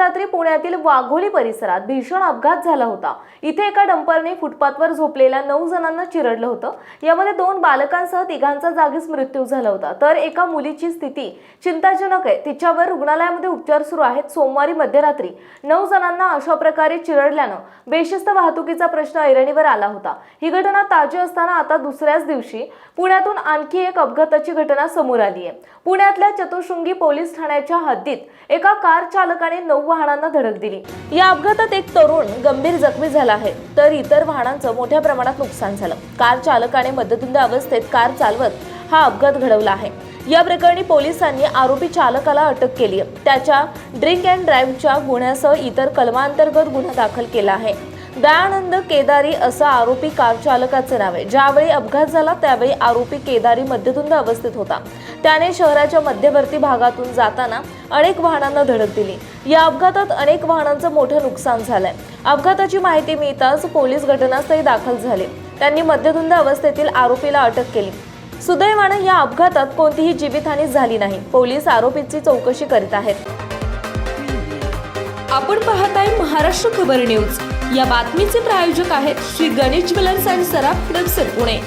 मध्यरात्री पुण्यातील वाघोली परिसरात भीषण अपघात झाला होता. इथे एका डंपरने फुटपाथवर झोपलेल्या नऊ जणांना चिरडलं होतं. यामध्ये दोन बालकांसह तिघांचा जागीच मृत्यू झाला होता. तर एका मुलीची स्थिती चिंताजनक आहे. तिच्यावर रुग्णालयामध्ये उपचार सुरू आहेत. सोमवारी मध्यरात्री नऊ जणांना अशा प्रकारे चिरडल्यानं बेशिस्त वाहतुकीचा प्रश्न ऐरणीवर आला होता. ही घटना ताजी असताना आता दुसऱ्याच दिवशी पुण्यातून आणखी एक अपघाताची घटना समोर आली आहे. पुण्यातल्या चतुशृंगी पोलीस ठाण्याच्या हद्दीत एका कार चालकाने नऊ वाहनांना धडक दिली. या अपघातात एक तरुण गंभीर जखमी झाला आहे. तर इतर वाहनांचं मोठ्या प्रमाणात नुकसान झालं. कार चालकाने मध्यधुंद अवस्थेत कार चालवत हा अपघात घडवला आहे. या प्रकरणी पोलिसांनी आरोपी चालकाला अटक केली आहे. त्याच्या ड्रिंक अँड ड्राईव्हच्या गुन्ह्यासह इतर कलमांतर्गत गुन्हा दाखल केला आहे. दयानंद केदारी असं आरोपी कार चालकाचे नाव आहे. ज्यावेळी अपघात झाला त्यावेळी आरोपी केदारी मध्यधुंद अवस्थेत होता. त्याने शहराच्या मध्यवर्ती भागातून जाताना अनेक वाहनांना धडक दिली. या अपघातात अनेक वाहनांचं मोठं नुकसान झालंय. अपघाताची माहिती मिळताच पोलीस घटनास्थळी दाखल झाले. त्यांनी मध्यधुंद अवस्थेतील आरोपीला अटक केली. सुदैवानं या अपघातात कोणतीही जीवितहानी झाली नाही. पोलीस आरोपीची चौकशी करीत आहेत. आपण पाहत आहे महाराष्ट्र खबर न्यूज. या बातमीचे प्रायोजक आहेत Shri Ganesh jewellers and Saraf Hadapsar Pune.